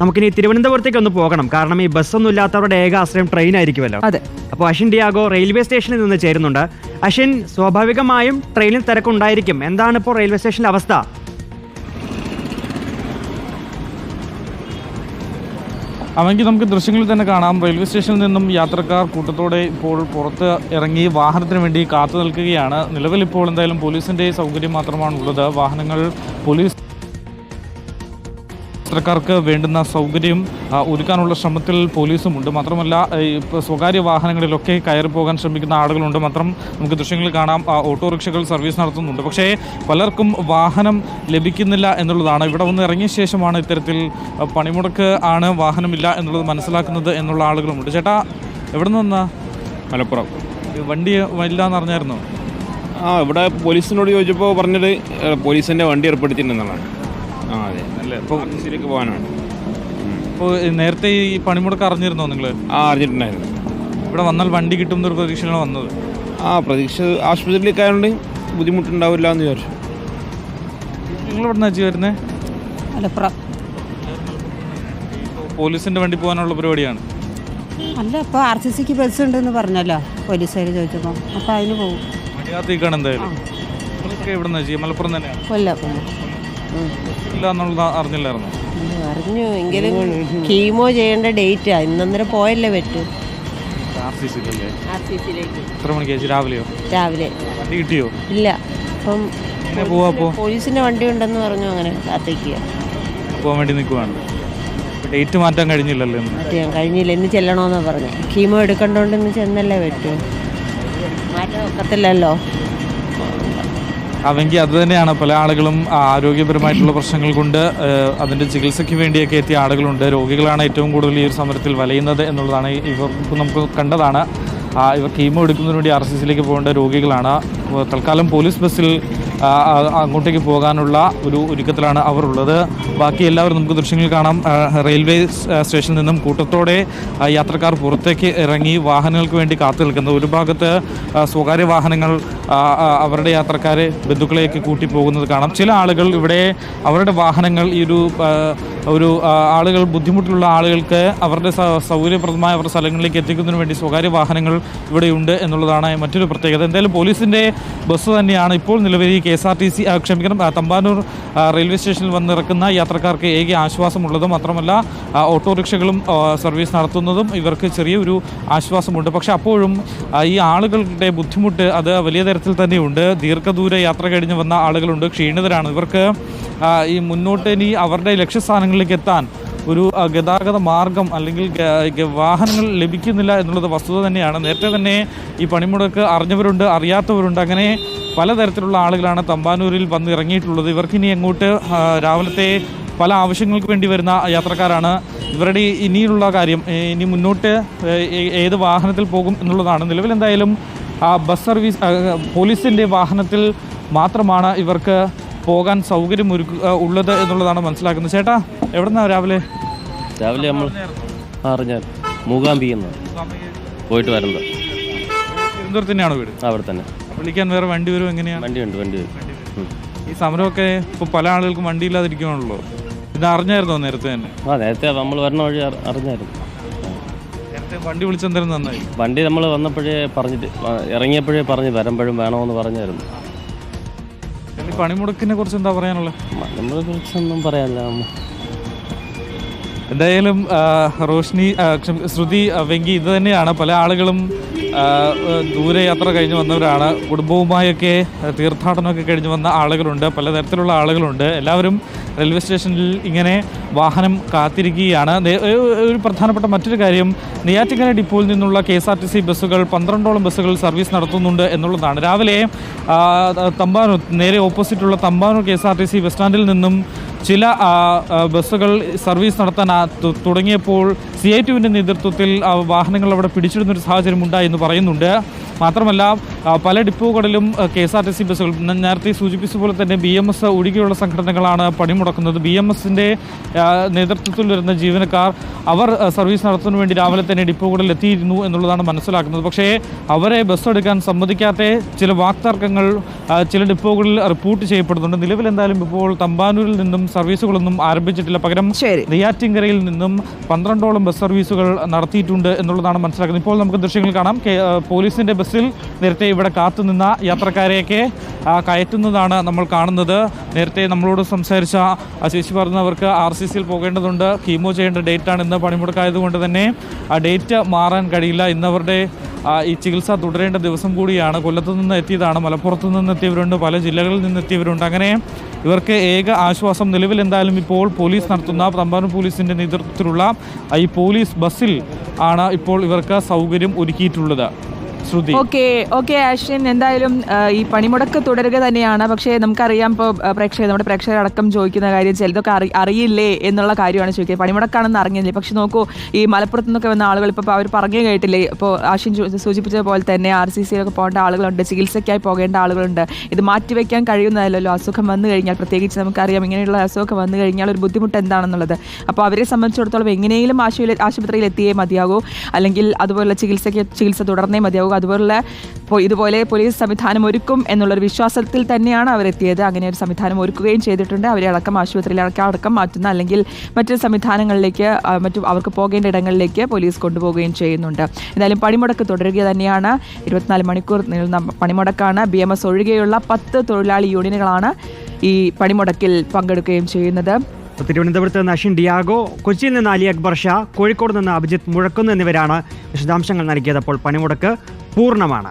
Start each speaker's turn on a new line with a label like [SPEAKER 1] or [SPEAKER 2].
[SPEAKER 1] നമുക്കിനി തിരുവനന്തപുരത്തേക്ക് ഒന്ന് പോകണം. കാരണം ഈ ബസ്സൊന്നും ഇല്ലാത്തവരുടെ ഏക ആശ്രയം ട്രെയിൻ ആയിരിക്കുമല്ലോ.
[SPEAKER 2] അതെ.
[SPEAKER 1] അപ്പോൾ അഷിൻ ഡിയാഗോ റെയിൽവേ സ്റ്റേഷനിൽ നിന്ന് ചേരുന്നുണ്ട്. അഷിൻ സ്വാഭാവികമായും ട്രെയിനിൽ തിരക്കുണ്ടായിരിക്കും. എന്താണ് ഇപ്പോൾ റെയിൽവേ സ്റ്റേഷനിലെ അവസ്ഥ?
[SPEAKER 3] അവങ്കിൽ നമുക്ക് ദൃശ്യങ്ങളിൽ തന്നെ കാണാം. റെയിൽവേ സ്റ്റേഷനിൽ നിന്നും യാത്രക്കാർ കൂട്ടത്തോടെ ഇപ്പോൾ പുറത്ത് ഇറങ്ങി വാഹനത്തിന് വേണ്ടി കാത്തു നിൽക്കുകയാണ്. നിലവിൽ ഇപ്പോൾ എന്തായാലും പോലീസിന്റെ സൗകര്യം മാത്രമാണ് ഉള്ളത് വാഹനങ്ങൾ പോലീസ് യാത്രക്കാർക്ക് വേണ്ടുന്ന സൗകര്യം ഒരുക്കാനുള്ള ശ്രമത്തിൽ പോലീസുമുണ്ട് മാത്രമല്ല ഇപ്പോൾ ഇപ്പോ സ്വകാര്യ വാഹനങ്ങളിലൊക്കെ കയറി പോകാൻ ശ്രമിക്കുന്ന ആളുകളുണ്ട്. മാത്രം നമുക്ക് ദൃശ്യങ്ങളിൽ കാണാം ഓട്ടോറിക്ഷകൾ സർവീസ് നടത്തുന്നുണ്ട്. പക്ഷേ പലർക്കും വാഹനം ലഭിക്കുന്നില്ല എന്നുള്ളതാണ്. ഇവിടെ വന്ന് ഇറങ്ങിയ ശേഷമാണ് ഇത്തരത്തിൽ പണിമുടക്ക് ആണ് വാഹനമില്ല എന്നുള്ളത് മനസ്സിലാക്കുന്നത് എന്നുള്ള ആളുകളുമുണ്ട്. ചേട്ടാ എവിടെ നിന്ന്?
[SPEAKER 4] മലപ്പുറം.
[SPEAKER 3] വണ്ടി ഇല്ല എന്ന് അറിഞ്ഞായിരുന്നോ?
[SPEAKER 4] ആ ഇവിടെ പോലീസിനോട് ചോദിച്ചപ്പോൾ പറഞ്ഞത് പോലീസിന്റെ വണ്ടി ഏർപ്പെടുത്തിയിട്ടുണ്ടെന്നാണ് ആ അതെ. നല്ല ശരിക്ക് പോകാനാണ്.
[SPEAKER 3] ഇപ്പോൾ നേരത്തെ ഈ പണിമുടക്ക് അറിഞ്ഞിരുന്നോ നിങ്ങൾ
[SPEAKER 4] ആ അറിഞ്ഞിട്ടുണ്ടായിരുന്നു.
[SPEAKER 3] ഇവിടെ വന്നാൽ വണ്ടി കിട്ടും എന്നൊരു പ്രതീക്ഷയിലാണ് വന്നത്.
[SPEAKER 4] ആ പ്രതീക്ഷ ആശുപത്രിയിലേക്ക് ആയതുകൊണ്ട് ബുദ്ധിമുട്ടുണ്ടാവില്ല എന്ന് വിചാരിച്ചു.
[SPEAKER 3] നിങ്ങൾ എവിടെ നിന്നാ വരുന്നത്
[SPEAKER 2] മലപ്പുറം
[SPEAKER 3] പോലീസിന്റെ വണ്ടി പോകാനുള്ള പരിപാടിയാണ്.
[SPEAKER 2] അല്ല ഇപ്പോൾ ആർ സി സിക്ക് ബസ് ഉണ്ടെന്ന് പറഞ്ഞല്ലോ പോലീസുകാർ ചോദിച്ചപ്പോൾ അപ്പോൾ അതിന് പോകും
[SPEAKER 3] മണിയാത്തേക്കാണ് എന്തായാലും. നിങ്ങളൊക്കെ എവിടെ നിന്നാ ചെയ്യുക മലപ്പുറം തന്നെയാണ്?
[SPEAKER 5] കൊല്ലം
[SPEAKER 3] ഇല്ല എന്നുള്ളത് അറിഞ്ഞില്ലായിരുന്നു?
[SPEAKER 5] അറിഞ്ഞു. എങ്കിലും കീമോ ചെയ്യേണ്ട ഡേറ്റാ. ഇന്നന്നേരം പോയല്ലേ പറ്റൂ.
[SPEAKER 3] ആർ സി സിയിലല്ലേ എത്ര മണിക്ക് ചേച്ചി? രാവിലെയോ?
[SPEAKER 5] രാവിലെ.
[SPEAKER 3] വണ്ടി കിട്ടിയോ?
[SPEAKER 5] ഇല്ല. അപ്പം
[SPEAKER 3] എങ്ങനെ പോവാ അപ്പോൾ
[SPEAKER 5] പോലീസിന്റെ വണ്ടി ഉണ്ടെന്ന് പറഞ്ഞു അങ്ങനെ കാത്തേക്കുക
[SPEAKER 3] പോകാൻ വേണ്ടി നിൽക്കുവാണ്. ഡേറ്റ് മാറ്റാൻ കഴിഞ്ഞില്ലല്ലോ ഇന്ന്.
[SPEAKER 5] മറ്റേ ഞാൻ കഴിഞ്ഞില്ല. ഇന്ന് ചെല്ലണമെന്നാ പറഞ്ഞു. കീമോ എടുക്കണ്ടോണ്ട് ഇന്ന് ചെന്നല്ലേ പറ്റൂ. മാറ്റാൻ ഒക്കത്തില്ലല്ലോ.
[SPEAKER 3] അവെങ്കിൽ അത് തന്നെയാണ്. പല ആളുകളും ആരോഗ്യപരമായിട്ടുള്ള പ്രശ്നങ്ങൾ കൊണ്ട് അതിന്റെ ചികിത്സയ്ക്ക് വേണ്ടിയൊക്കെ എത്തിയ ആളുകളുണ്ട്. രോഗികളാണ് ഏറ്റവും കൂടുതൽ ഈ ഒരു സമരത്തിൽ വലയുന്നത് എന്നുള്ളതാണ് ഇവർ നമുക്ക് കണ്ടതാണ്. ഇവർ കീമോ എടുക്കുന്നതിന് വേണ്ടി ആർ സി സിയിലേക്ക് പോകേണ്ട രോഗികളാണ്. തൽക്കാലം പോലീസ് ബസ്സിൽ അങ്ങോട്ടേക്ക് പോകാനുള്ള ഒരു ഒരുക്കത്തിലാണ് അവർ ഉള്ളത് ബാക്കി എല്ലാവരും നമുക്ക് ദൃശ്യങ്ങൾ കാണാം. റെയിൽവേ സ്റ്റേഷനിൽ നിന്നും കൂട്ടത്തോടെ യാത്രക്കാർ പുറത്തേക്ക് ഇറങ്ങി വാഹനങ്ങൾക്ക് വേണ്ടി കാത്തു നിൽക്കുന്നത് ഒരു ഭാഗത്ത് സ്വകാര്യ വാഹനങ്ങൾ അവരുടെ യാത്രക്കാരെ ബന്ധുക്കളെയൊക്കെ കൂട്ടി പോകുന്നത് കാണാം. ചില ആളുകൾ ഇവിടെ അവരുടെ വാഹനങ്ങൾ ഈ ഒരു ഒരു ആളുകൾ ബുദ്ധിമുട്ടിലുള്ള ആളുകൾക്ക് അവരുടെ സൗകര്യപ്രദമായ അവരുടെ സ്ഥലങ്ങളിലേക്ക് എത്തിക്കുന്നതിന് വേണ്ടി സ്വകാര്യ വാഹനങ്ങൾ ഇവിടെയുണ്ട് എന്നുള്ളതാണ് മറ്റൊരു പ്രത്യേകത. എന്തായാലും പോലീസിന്റെ ബസ് തന്നെയാണ് ഇപ്പോൾ നിലവിൽ K S R T C ക്ഷമിക്കണം തമ്പാനൂർ റെയിൽവേ സ്റ്റേഷനിൽ വന്നിറക്കുന്ന യാത്രക്കാർക്ക് ഏക ആശ്വാസമുള്ളതും മാത്രമല്ല ഓട്ടോറിക്ഷകളും സർവീസ് നടത്തുന്നതും ഇവർക്ക് ചെറിയൊരു ആശ്വാസമുണ്ട്. പക്ഷേ അപ്പോഴും ഈ ആളുകളുടെ ബുദ്ധിമുട്ട് അത് വലിയ തരത്തിൽ തന്നെയുണ്ട്. ദീർഘദൂര യാത്ര കഴിഞ്ഞ് വന്ന ആളുകളുണ്ട്. ക്ഷീണിതരാണ്. ഇവർക്ക് ഈ മുന്നോട്ട് ഇനി അവരുടെ ലക്ഷ്യസ്ഥാനങ്ങളിലേക്ക് എത്താൻ ഒരു ഗതാഗത മാർഗം അല്ലെങ്കിൽ വാഹനങ്ങൾ ലഭിക്കുന്നില്ല എന്നുള്ളത് വസ്തുത തന്നെയാണ്. നേരത്തെ തന്നെ ഈ പണിമുടക്ക് അറിഞ്ഞവരുണ്ട് അറിയാത്തവരുണ്ട്. അങ്ങനെ പലതരത്തിലുള്ള ആളുകളാണ് തമ്പാനൂരിൽ വന്നിറങ്ങിയിട്ടുള്ളത് ഇവർക്കിനി അങ്ങോട്ട് രാവിലത്തെ പല ആവശ്യങ്ങൾക്ക് വേണ്ടി വരുന്ന യാത്രക്കാരാണ്. ഇവരുടെ ഇനിയുള്ള കാര്യം ഇനി മുന്നോട്ട് ഏത് വാഹനത്തിൽ പോകും എന്നുള്ളതാണ്. നിലവിൽ എന്തായാലും ആ ബസ് സർവീസ് പോലീസിന്റെ വാഹനത്തിൽ മാത്രമാണ് ഇവർക്ക് പോകാൻ സൗകര്യം ഒരുക്ക ഉള്ളത് എന്നുള്ളതാണ് മനസ്സിലാക്കുന്നത്. ചേട്ടാ എവിടെ നിന്നാണ് രാവിലെ?
[SPEAKER 6] രാവിലെ നമ്മൾ അറിഞ്ഞാൽ മൂകാംബി എന്ന് പോയിട്ട് വരുന്നത്.
[SPEAKER 3] തിരുവനന്തപുരത്ത് തന്നെയാണോ വീട്
[SPEAKER 6] അവിടെ തന്നെ.
[SPEAKER 3] വിളിക്കാൻ വേറെ വണ്ടി വരും എങ്ങനെയാണ്
[SPEAKER 6] വണ്ടിയുണ്ട് വണ്ടി വരും.
[SPEAKER 3] ഈ സമരമൊക്കെ ഇപ്പോൾ പല ആളുകൾക്കും വണ്ടി ഇല്ലാതിരിക്കുകയാണല്ലോ ഇത് അറിഞ്ഞായിരുന്നോ നേരത്തെ തന്നെ?
[SPEAKER 6] ആ നേരത്തെ നമ്മൾ വരുന്ന വഴി അറി- അറിഞ്ഞായിരുന്നു.
[SPEAKER 3] വണ്ടി വിളിച്ചെന്തായാലും നന്നായി?
[SPEAKER 6] വണ്ടി നമ്മൾ വന്നപ്പോഴേ പറഞ്ഞിട്ട് ഇറങ്ങിയപ്പോഴേ പറഞ്ഞു വരുമ്പോഴും വേണമെന്ന് പറഞ്ഞായിരുന്നു.
[SPEAKER 3] ഈ പണിമുടക്കിനെ കുറിച്ച് എന്താ പറയാനുള്ളത്
[SPEAKER 6] നമ്മളെ കുറിച്ചൊന്നും പറയാനില്ല
[SPEAKER 3] എന്തായാലും റോഷ്നി ശ്രുതി വെങ്കി ഇത് തന്നെയാണ്. പല ആളുകളും ദൂരയാത്ര കഴിഞ്ഞ് വന്നവരാണ്. കുടുംബവുമായൊക്കെ തീർത്ഥാടനമൊക്കെ കഴിഞ്ഞ് വന്ന ആളുകളുണ്ട്. പലതരത്തിലുള്ള ആളുകളുണ്ട്. എല്ലാവരും റെയിൽവേ സ്റ്റേഷനിൽ ഇങ്ങനെ വാഹനം കാത്തിരിക്കുകയാണ്. ഒരു പ്രധാനപ്പെട്ട മറ്റൊരു കാര്യം നെയ്യാറ്റിങ്കര ഡിപ്പോയിൽ നിന്നുള്ള K S R T C ബസ്സുകൾ പന്ത്രണ്ടോളം ബസ്സുകൾ സർവീസ് നടത്തുന്നുണ്ട് എന്നുള്ളതാണ്. രാവിലെ തമ്പാനൂർ നേരെ ഓപ്പോസിറ്റുള്ള Thampanoor K S R T C bus സ്റ്റാൻഡിൽ നിന്നും ചില ബസ്സുകൾ സർവീസ് നടത്താൻ തുടങ്ങിയപ്പോൾ സി ഐ ടുവിന്റെ നേതൃത്വത്തിൽ വാഹനങ്ങൾ അവിടെ പിടിച്ചിടുന്നൊരു സാഹചര്യം ഉണ്ടായി എന്ന് പറയുന്നുണ്ട്. മാത്രമല്ല പല ഡിപ്പോകളിലും K S R T C ബസ്സുകൾ നേരത്തെ സൂചിപ്പിച്ച പോലെ തന്നെ ബി എം എസ് ഒഴികെയുള്ള സംഘടനകളാണ് പണിമുടക്കുന്നത്. ബി എം എസിന്റെ നേതൃത്വത്തിൽ വരുന്ന ജീവനക്കാർ അവർ സർവീസ് നടത്തുന്നതിന് വേണ്ടി രാവിലെ തന്നെ ഡിപ്പോകളിൽ എത്തിയിരുന്നു എന്നുള്ളതാണ് മനസ്സിലാക്കുന്നത്. പക്ഷേ അവരെ ബസ് എടുക്കാൻ സമ്മതിക്കാത്ത ചില വാക്തർക്കങ്ങൾ ചില ഡിപ്പോകളിൽ റിപ്പോർട്ട് ചെയ്യപ്പെടുന്നുണ്ട്. നിലവിൽ എന്തായാലും ഇപ്പോൾ തമ്പാനൂരിൽ നിന്നും സർവീസുകളൊന്നും ആരംഭിച്ചിട്ടില്ല. പകരം നെയ്യാറ്റിങ്കരയിൽ നിന്നും പന്ത്രണ്ടോളം ബസ് സർവീസുകൾ നടത്തിയിട്ടുണ്ട് എന്നുള്ളതാണ് മനസ്സിലാക്കുന്നത്. ഇപ്പോൾ നമുക്ക് ദൃശ്യങ്ങൾ കാണാം. പോലീസിന്റെ ബസ്സിൽ നേരത്തെ ഇവിടെ കാത്തുനിന്ന യാത്രക്കാരെയൊക്കെ കയറ്റുന്നതാണ് നമ്മൾ കാണുന്നത്. നേരത്തെ നമ്മളോട് സംസാരിച്ച ചേച്ചി പറഞ്ഞവർക്ക് ആർ സി സിയിൽ പോകേണ്ടതുണ്ട് കീമോ ചെയ്യേണ്ട ഡേറ്റാണ് ഇന്ന് പണിമുടക്കായതുകൊണ്ട് തന്നെ ആ ഡേറ്റ് മാറാൻ കഴിയില്ല. ഇന്നവരുടെ ഈ ചികിത്സ തുടരേണ്ട ദിവസം കൂടിയാണ്. കൊല്ലത്തു നിന്ന് എത്തിയതാണ് മലപ്പുറത്ത് നിന്ന് എത്തിയവരുണ്ട് പല ജില്ലകളിൽ നിന്ന് എത്തിയവരുണ്ട്. അങ്ങനെ ഇവർക്ക് ഏക ആശ്വാസം നിലവിൽ എന്തായാലും ഇപ്പോൾ പോലീസ് നടത്തുന്ന തമ്പാനൂർ പോലീസിന്റെ നേതൃത്വത്തിലുള്ള ഈ പോലീസ് ബസ്സിൽ ആണ് ഇപ്പോൾ ഇവർക്ക് സൗകര്യം ഒരുക്കിയിട്ടുള്ളത്. ശ്രുതി.
[SPEAKER 7] ഓക്കെ ഓക്കെ ആഷിൻ എന്തായാലും ഈ പണിമുടക്ക് തുടരുക തന്നെയാണ്. പക്ഷേ നമുക്കറിയാം ഇപ്പോൾ പ്രേക്ഷകർ നമ്മുടെ പ്രേക്ഷകരടക്കം ചോദിക്കുന്ന കാര്യം ചിലതൊക്കെ അറി അറിയില്ലേ എന്നുള്ള കാര്യമാണ് ചോദിക്കുന്നത് പണിമുടക്കാണെന്ന് അറിഞ്ഞില്ലേ? പക്ഷെ നോക്കൂ ഈ മലപ്പുറത്ത് നിന്നൊക്കെ വന്ന ആളുകൾ ഇപ്പോൾ അവർ പറഞ്ഞു കേട്ടില്ലേ? ഇപ്പോൾ ആഷിൻ സൂചിപ്പിച്ചത് സൂചിപ്പിച്ച പോലെ തന്നെ ആർ സി സിയിലൊക്കെ പോകേണ്ട ആളുകളുണ്ട്. ചികിത്സയ്ക്കായി പോകേണ്ട ആളുകളുണ്ട്. ഇത് മാറ്റിവെക്കാൻ കഴിയുന്നതല്ലല്ലോ. അസുഖം വന്നു കഴിഞ്ഞാൽ പ്രത്യേകിച്ച് നമുക്കറിയാം ഇങ്ങനെയുള്ള അസുഖമൊക്കെ വന്നു കഴിഞ്ഞാൽ ഒരു ബുദ്ധിമുട്ട് എന്താണെന്നുള്ളത്. അപ്പോൾ അവരെ സംബന്ധിച്ചിടത്തോളം എങ്ങനെയും ആശുപത്രി ആശുപത്രിയിൽ എത്തിയേ മതിയാകൂ. അല്ലെങ്കിൽ അതുപോലെ ചികിത്സയ്ക്ക് ചികിത്സ തുടർന്നേ മതിയാകൂ. അതുപോലുള്ള ഇതുപോലെ പോലീസ് സംവിധാനം ഒരുക്കും എന്നുള്ളൊരു വിശ്വാസത്തിൽ തന്നെയാണ് അവരെത്തിയത്. അങ്ങനെ ഒരു സംവിധാനം ഒരുക്കുകയും ചെയ്തിട്ടുണ്ട്. അവരെ അടക്കം ആശുപത്രിയിലടക്കം അടക്കം മാറ്റുന്ന അല്ലെങ്കിൽ മറ്റ് സംവിധാനങ്ങളിലേക്ക് മറ്റു അവർക്ക് പോകേണ്ട ഇടങ്ങളിലേക്ക് പോലീസ് കൊണ്ടുപോവുകയും ചെയ്യുന്നുണ്ട്. എന്തായാലും പണിമുടക്ക് തുടരുക തന്നെയാണ്. ഇരുപത്തിനാല് മണിക്കൂർ നീളുന്ന പണിമുടക്കാണ്. ബി എം എസ് ഒഴികെയുള്ള പത്ത് തൊഴിലാളി യൂണിയനുകളാണ് ഈ പണിമുടക്കിൽ പങ്കെടുക്കുകയും ചെയ്യുന്നത്.
[SPEAKER 1] തിരുവനന്തപുരത്ത് നിന്ന് അഷിൻ ഡിയാഗോ കൊച്ചിയിൽ നിന്ന് അലി അക്ബർ ഷാ കോഴിക്കോട് നിന്ന് അഭിജിത്ത് മുഴക്കുന്ന് എന്നിവരാണ് വിശദാംശങ്ങൾ നൽകിയത്. അപ്പോൾ പണിമുടക്ക് പൂർണമാണ്.